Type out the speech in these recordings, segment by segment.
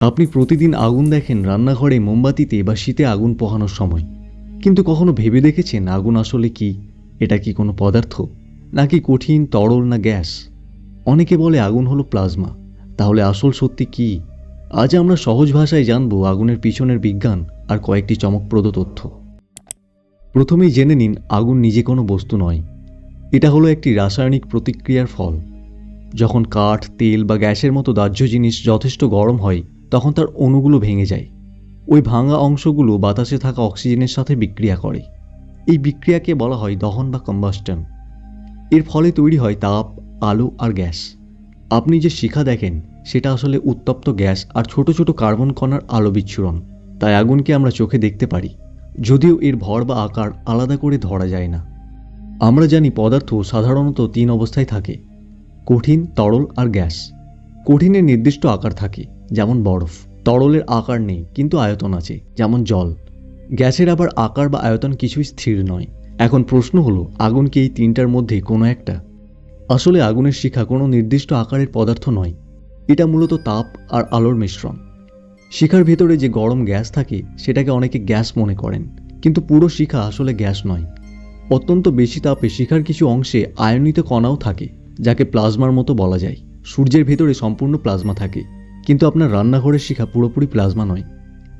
আপনি প্রতিদিন আগুন দেখেন রান্নাঘরে মোমবাতিতে বা শীতে আগুন পোহানোর সময়। কিন্তু কখনো ভেবে দেখেছেন আগুন আসলে কি? এটা কি কোনো পদার্থ? নাকি কঠিন, তরল না গ্যাস? অনেকে বলে আগুন হলো প্লাজমা। তাহলে আসল সত্যি কি? আজ আমরা সহজ ভাষায় জানব আগুনের পিছনের বিজ্ঞান আর কয়েকটি চমকপ্রদ তথ্য। প্রথমেই জেনে নিন, আগুন নিজে কোনো বস্তু নয়। এটা হলো একটি রাসায়নিক প্রতিক্রিয়ার ফল। যখন কাঠ, তেল বা গ্যাসের মতো দাহ্য জিনিস যথেষ্ট গরম হয় তখন তার অণুগুলো ভেঙে যায়। ওই ভাঙা অংশগুলো বাতাসে থাকা অক্সিজেনের সাথে বিক্রিয়া করে। এই বিক্রিয়াকে বলা হয় দহন বা কম্বাস্টন এর ফলে তৈরি হয় তাপ, আলো আর গ্যাস। আপনি যে শিখা দেখেন, সেটা আসলে উত্তপ্ত গ্যাস আর ছোট ছোট কার্বন কণার আলো বিচ্ছুরণ। তাই আগুনকে আমরা চোখে দেখতে পারি। যদিও এর ভর বা আকার আলাদা করে ধরা যায় না। আমরা জানি পদার্থ সাধারণত তিন অবস্থায় থাকে। কঠিন, তরল আর গ্যাস। কঠিনের নির্দিষ্ট আকার থাকে। যেমন বরফ, তরলের আকার নেই, কিন্তু আয়তন আছে, যেমন জল। গ্যাসের আবার আকার বা আয়তন কিছুই স্থির নয়। এখন প্রশ্ন হলো, আগুন কি এই তিনটার মধ্যে কোনো একটা? আসলে আগুনের শিখা কোনো নির্দিষ্ট আকারের পদার্থ নয়। এটা মূলত তাপ আর আলোর মিশ্রণ। শিখার ভেতরে যে গরম গ্যাস থাকে, সেটাকে অনেকে গ্যাস মনে করেন, কিন্তু পুরো শিখা আসলে গ্যাস নয়। অত্যন্ত বেশি তাপে শিখার কিছু অংশে আয়নিত কণাও থাকে, যাকে প্লাজমার মতো বলা যায়। সূর্যের ভেতরে সম্পূর্ণ প্লাজমা থাকে। কিন্তু আপনার রান্নাঘরের শিখা পুরোপুরি প্লাজমা নয়।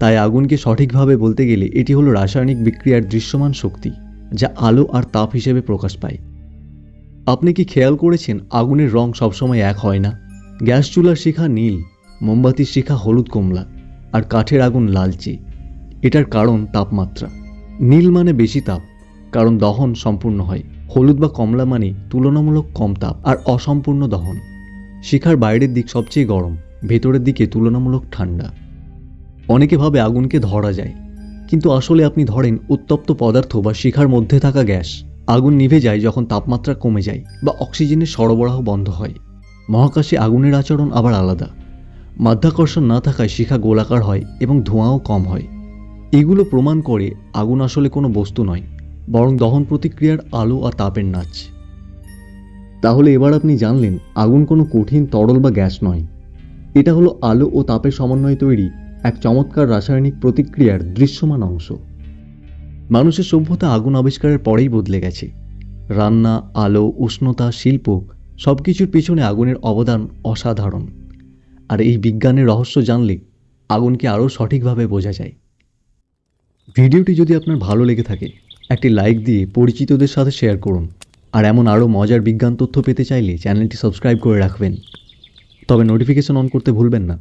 তাই আগুনকে সঠিকভাবে বলতে গেলে এটি হলো রাসায়নিক বিক্রিয়ার দৃশ্যমান শক্তি, যা আলো আর তাপ হিসেবে প্রকাশ পায়। আপনি কি খেয়াল করেছেন আগুনের রং সবসময় এক হয় না? গ্যাস চুলার শিখা নীল, মোমবাতির শিখা হলুদ কমলা, আর কাঠের আগুন লালচে। এটার কারণ তাপমাত্রা। নীল মানে বেশি তাপ, কারণ দহন সম্পূর্ণ হয়। হলুদ বা কমলা মানে তুলনামূলক কম তাপ আর অসম্পূর্ণ দহন। শিখার বাইরের দিক সবচেয়ে গরম। ভেতরের দিকে তুলনামূলক ঠান্ডা। অনেকে ভাবে আগুনকে ধরা যায়, কিন্তু আসলে আপনি ধরেন উত্তপ্ত পদার্থ বা শিখার মধ্যে থাকা গ্যাস। আগুন নিভে যায় যখন তাপমাত্রা কমে যায় বা অক্সিজেনের সরবরাহ বন্ধ হয়। মহাকাশে আগুনের আচরণ আবার আলাদা। মাধ্যাকর্ষণ না থাকায় শিখা গোলাকার হয় এবং ধোঁয়াও কম হয়। এগুলো প্রমাণ করে আগুন আসলে কোনো বস্তু নয়, বরং দহন প্রতিক্রিয়ার আলো আর তাপের নাচ। তাহলে এবার আপনি জানলেন, আগুন কোনো কঠিন, তরল বা গ্যাস নয়। এটা হলো আলো ও তাপের সমন্বয়ে তৈরি এক চমৎকার রাসায়নিক প্রতিক্রিয়ার দৃশ্যমান অংশ। মানুষের সভ্যতা আগুন আবিষ্কারের পরেই বদলে গেছে। রান্না, আলো, উষ্ণতা, শিল্প সব কিছুর পিছনে আগুনের অবদান অসাধারণ। আর এই বিজ্ঞানের রহস্য জানলে আগুনকে আরও সঠিকভাবে বোঝা যায়। ভিডিওটি যদি আপনার ভালো লেগে থাকে, একটি লাইক দিয়ে পরিচিতদের সাথে শেয়ার করুন। আর এমন আরও মজার বিজ্ঞান তথ্য পেতে চাইলে চ্যানেলটি সাবস্ক্রাইব করে রাখবেন। তবে নোটিফিকেশন অন করতে ভুলবেন না।